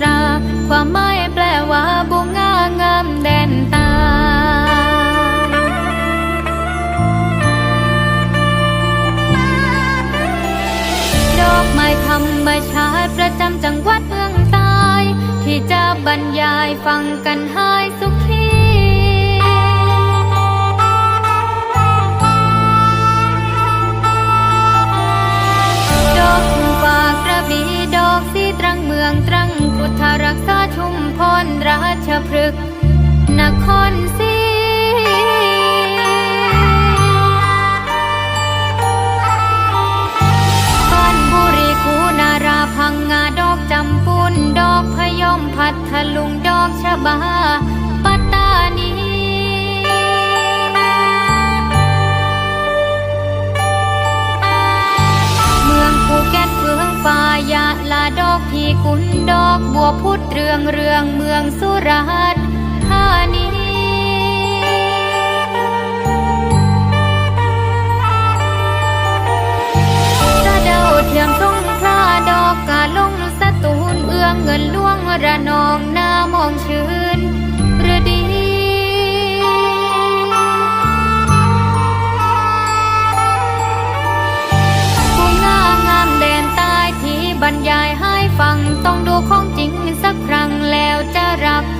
ตรา ความหมายแปลว่าบุงงางามแดนตา ดอกไม้ธรรมชาติประจำจังหวัดเมืองใต้ที่จะบรรยายฟังกันให้สุขีดอกชุมฝากกระบี่ดอกสีตรังเมืองตรังพุ ทธรักษาชุมพรราชพฤกษ์นครศรีบ้านบุรีคูนาราพังงาดอกจำปุนดอกพยอมพัทลุงดอกชะบา กพีกุนดอกบัวพุดเรืองเรืองเมืองสุราษฎร์ธานีสะเดาเทียมทรงพระดอกกาลงสตูนเอื้องเงินล่วงระนองหน้ามองชื่น ต้องดูของจริงสักครั้งแล้วจะรับ